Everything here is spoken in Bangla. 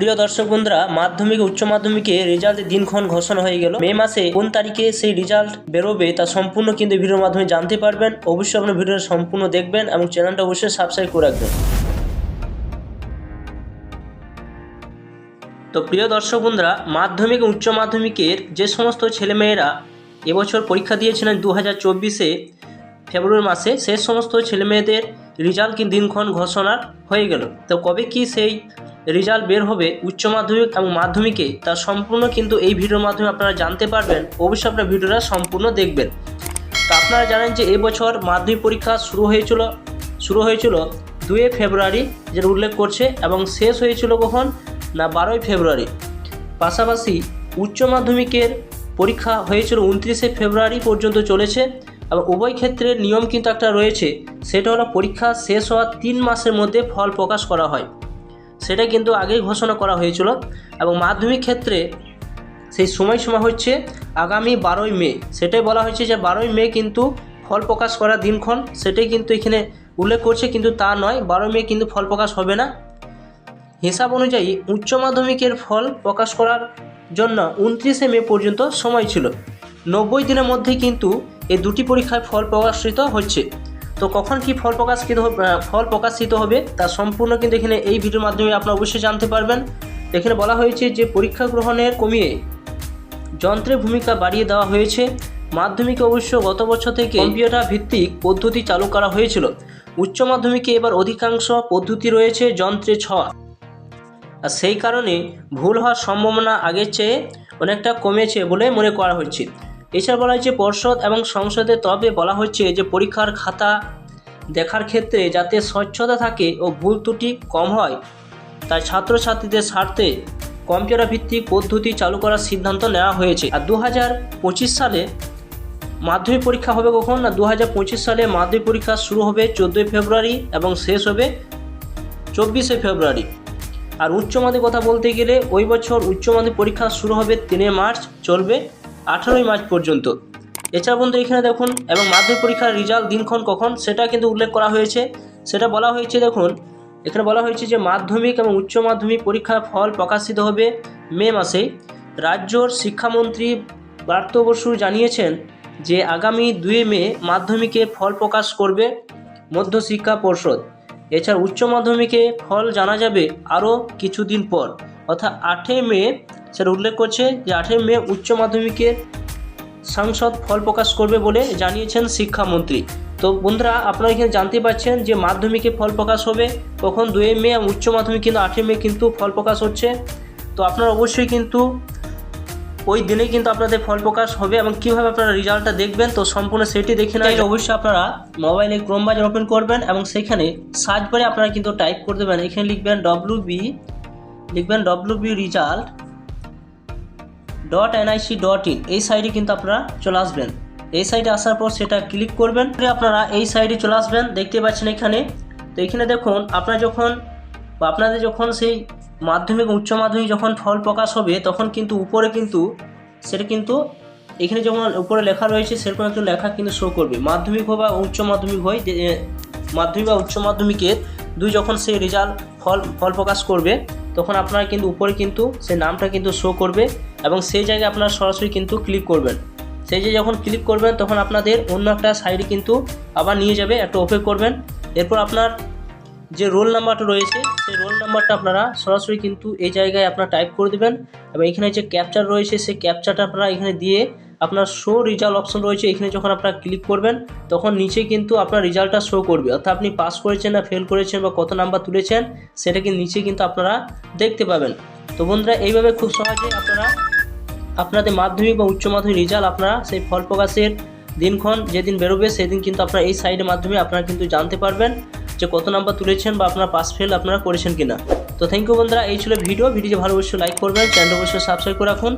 প্রিয় দর্শক বন্ধুরা, মাধ্যমিক, উচ্চ মাধ্যমিকে রেজাল্টের দিনক্ষণ ঘোষণা হয়ে গেল। মে মাসে কোন তারিখে সেই রেজাল্ট বেরোবে তা সম্পূর্ণ কিন্তু ভিডিওর মাধ্যমে জানতে পারবেন। অবশ্যই আপনার ভিডিওটা সম্পূর্ণ দেখবেন এবং চ্যানেলটা অবশ্যই সাবস্ক্রাইব করে রাখবেন। তো প্রিয় দর্শক বন্ধুরা, মাধ্যমিক, উচ্চ মাধ্যমিকের যে সমস্ত ছেলেমেয়েরা এবছর পরীক্ষা দিয়েছিলেন দু হাজার চব্বিশে, ফেব্রুয়ারি মাসে সেই সমস্ত ছেলেমেয়েদের রেজাল্ট কি দিনক্ষণ ঘোষণা হয়ে গেল। তো কবে কি সেই রেজাল্ট বের হবে উচ্চ মাধ্যমিক এবং মাধ্যমিকে, তা সম্পূর্ণ কিন্তু এই ভিডিওর মাধ্যমে আপনারা জানতে পারবেন। অবশ্যই আপনার ভিডিওটা সম্পূর্ণ দেখবেন। তো আপনারা জানেন যে এবছর মাধ্যমিক পরীক্ষা শুরু হয়েছিল শুরু হয়েছিল দুয়ে ফেব্রুয়ারি, যেটা উল্লেখ করছে, এবং শেষ হয়েছিল কখন? না, বারোই ফেব্রুয়ারি। পাশাপাশি উচ্চ মাধ্যমিকের পরীক্ষা হয়েছিল উনত্রিশে ফেব্রুয়ারি পর্যন্ত চলেছে, এবং উভয় ক্ষেত্রে নিয়ম কিন্তু একটা রয়েছে, সেটা হলো পরীক্ষা শেষ হওয়ার তিন মাসের মধ্যে ফল প্রকাশ করা হয়। সেটা কিন্তু আগেই ঘোষণা করা হয়েছিল এবং মাধ্যমিক ক্ষেত্রে সেই সময়সীমা হচ্ছে আগামী বারোই মে। সেটাই বলা হয়েছে যে বারোই মে কিন্তু ফল প্রকাশ করার দিনক্ষণ। সেটাই কিন্তু এখানে উল্লেখ করছে, কিন্তু তা নয়। বারোই মে কিন্তু ফল প্রকাশ হবে না। হিসাব অনুযায়ী উচ্চ মাধ্যমিকের ফল প্রকাশ করার জন্য উনত্রিশে মে পর্যন্ত সময় ছিল। নব্বই দিনের মধ্যে কিন্তু এই দুটি পরীক্ষায় ফল প্রকাশিত হচ্ছে। তো কখন কি ফল প্রকাশিত ফল প্রকাশিত হবে তা সম্পূর্ণ কিন্তু এখানে এই ভিডিওর মাধ্যমে আপনারা অবশ্যই জানতে পারবেন। এখানে বলা হয়েছে যে পরীক্ষা গ্রহণের কমিয়ে যন্ত্রের ভূমিকা বাড়িয়ে দেওয়া হয়েছে। মাধ্যমিকে অবশ্য গত বছর থেকে কম্পিউটার ভিত্তিক পদ্ধতি চালু করা হয়েছিল। উচ্চ মাধ্যমিকে এবার অধিকাংশ পদ্ধতি রয়েছে যন্ত্রে ছোঁয়া। আর সেই কারণে ভুল হওয়ার সম্ভাবনা আগের চেয়ে অনেকটা কমেছে বলে মনে করা হচ্ছে। এছাড়া বলা হয়েছে পর্ষদ এবং সংসদে, তবে বলা হচ্ছে যে পরীক্ষার খাতা দেখার ক্ষেত্রে যাতে স্বচ্ছতা থাকে ও ভুল ত্রুটি কম হয়, তাই ছাত্রছাত্রীদের স্বার্থে কম্পিউটার ভিত্তিক পদ্ধতি চালু করার সিদ্ধান্ত নেওয়া হয়েছে। আর দু হাজার পঁচিশ সালে মাধ্যমিক পরীক্ষা হবে কখন না? দু হাজার পঁচিশ সালে মাধ্যমিক পরীক্ষা শুরু হবে চোদ্দোই ফেব্রুয়ারি এবং শেষ হবে চব্বিশে ফেব্রুয়ারি। আর উচ্চ মাধ্যমিক কথা বলতে গেলে ওই বছর উচ্চ মাধ্যমিক পরীক্ষা শুরু হবে তিনে মার্চ, চলবে আঠারোই মার্চ পর্যন্ত। এছাড়া বন্ধু এখানে দেখুন, এবং মাধ্যমিক পরীক্ষার রেজাল্ট দিনক্ষণ কখন, সেটা কিন্তু উল্লেখ করা হয়েছে। সেটা বলা হয়েছে, দেখুন, এখানে বলা হয়েছে যে মাধ্যমিক এবং উচ্চ মাধ্যমিক পরীক্ষার ফল প্রকাশিত হবে মে মাসে। রাজ্যর শিক্ষামন্ত্রী পার্থ বসু জানিয়েছেন যে আগামী দুই মে মাধ্যমিকে ফল প্রকাশ করবে মধ্যশিক্ষা পর্ষদ। এছাড়া উচ্চ মাধ্যমিকে ফল জানা যাবে আরও কিছুদিন পর, অর্থাৎ আটই মে সেটা উল্লেখ করছে যে আটই মে উচ্চ মাধ্যমিকের সাংসদ ফল প্রকাশ করবে বলে জানিয়েছেন শিক্ষামন্ত্রী। তো বন্ধুরা আপনারা এখানে জানতে পারছেন যে মাধ্যমিকে ফল প্রকাশ হবে। কখন? দুই মে এবং উচ্চ মাধ্যমিক কিন্তু আটই মে কিন্তু ফল প্রকাশ হচ্ছে। তো আপনারা অবশ্যই কিন্তু ওই দিনেই কিন্তু আপনাদের ফল প্রকাশ হবে এবং কীভাবে আপনারা রেজাল্টটা দেখবেন তো সম্পূর্ণ সেটি দেখে নেয় অবশ্যই আপনারা মোবাইলে ক্রোম বাজার ওপেন করবেন এবং সেখানে সার্চ করে আপনারা কিন্তু টাইপ করে দেবেন। এখানে লিখবেন ডব্লিউ বি লিখবেন W B result. Dot NIC dot in এই সাইডে কিন্তু আপনারা চলে আসবেন। এই সাইডে আসার পর সেটা ক্লিক করবেন। আপনারা এই সাইডে চলে আসবেন। দেখতে পাচ্ছেন এখানে। তো এখানে দেখুন, আপনারা যখন আপনাদের যখন সেই মাধ্যমিক, উচ্চ মাধ্যমিক যখন ফল প্রকাশ হবে, তখন কিন্তু উপরে কিন্তু সেটা কিন্তু এখানে যখন উপরে লেখা রয়েছে, সেরকম একটা লেখা কিন্তু শো করবে। মাধ্যমিক হোক বা উচ্চ মাধ্যমিক হয় মাধ্যমিক বা উচ্চ মাধ্যমিকের দুই যখন সেই রেজাল্ট ফল ফল প্রকাশ করবে, তখন আপনারা কিন্তু উপরে কিন্তু সেই নামটা কিন্তু শো করবে। এবং সেই জায়গায় আপনারা সরাসরি কিন্তু ক্লিক করবেন। সেই যে যখন ক্লিক করবেন, তখন আপনাদের অন্য একটা সাইডে কিন্তু আবার নিয়ে যাবে, একটা ওপেন করবেন। এরপর আপনার যে রোল নাম্বারটা রয়েছে, সেই রোল নাম্বারটা আপনারা সরাসরি কিন্তু এই জায়গায় আপনারা টাইপ করে দেবেন। এবং এখানে যে ক্যাপচার রয়েছে, সেই ক্যাপচারটা আপনারা এখানে দিয়ে আপনার শো রেজাল্ট অপশন রয়েছে, এখানে যখন আপনারা ক্লিক করবেন, তখন নিচে কিন্তু আপনার রেজাল্টটা শো করবে। অর্থাৎ আপনি পাস করেছেন না ফেল করেছেন বা কত নাম্বার তুলেছেন, সেটা কিন্তু নিচে কিন্তু আপনারা দেখতে পাবেন। তো বন্ধুরা, এইভাবে খুব সহজে আপনারা আপনাদের মাধ্যমিক বা উচ্চ মাধ্যমিক রেজাল্ট আপনারা সেই ফল প্রকাশের দিনক্ষণ যেদিন বেরোবে, সেদিন কিন্তু আপনারা এই সাইডের মাধ্যমে আপনারা কিন্তু জানতে পারবেন যে কত নাম্বার তুলেছেন বা আপনারা পাস ফেল আপনারা করেছেন কিনা। তো থ্যাংক ইউ বন্ধুরা, এই ছিল ভিডিও ভিডিও ভালো অবশ্যই লাইক করবেন চ্যানেল অবশ্যই সাবস্ক্রাইব করে রাখুন।